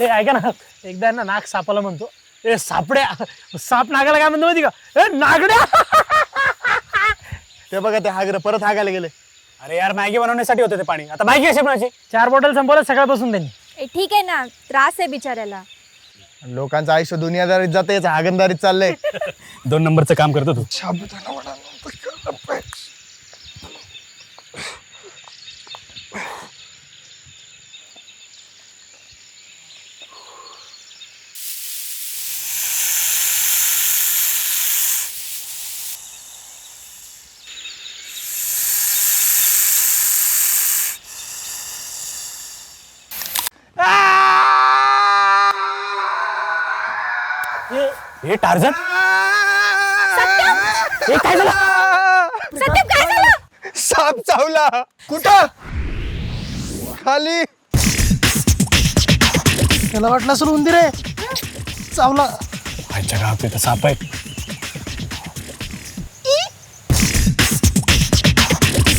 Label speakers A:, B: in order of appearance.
A: ए ऐका ना. एकदा ना नाक सापाला म्हणतो. ए सापड्या. साप नागाला काय म्हणतो माहिती का? ए नागड्या.
B: ते बघा ते हागर परत हागायला गेले.
C: अरे यार मॅगी बनवण्यासाठी होतं ते पाणी. आता मॅगी कशी बनायची
A: चार बॉटल संपवलं सकाळपासून त्यांनी.
D: ए ठीक आहे ना. त्रास आहे बिचाऱ्याला.
B: लोकांचं आयुष्य दुनियादारीत जाते हागणदारीत चाललंय.
C: दोन नंबरचं काम करतो तू. हे टार्झन? हे काय झालं?
D: सत्यम काय झालं?
B: साप चावला. कुठं? खाली.
A: त्याला वाटलं असेल उंदीर आहे. चावला.
C: आजच्या गावात साप आहे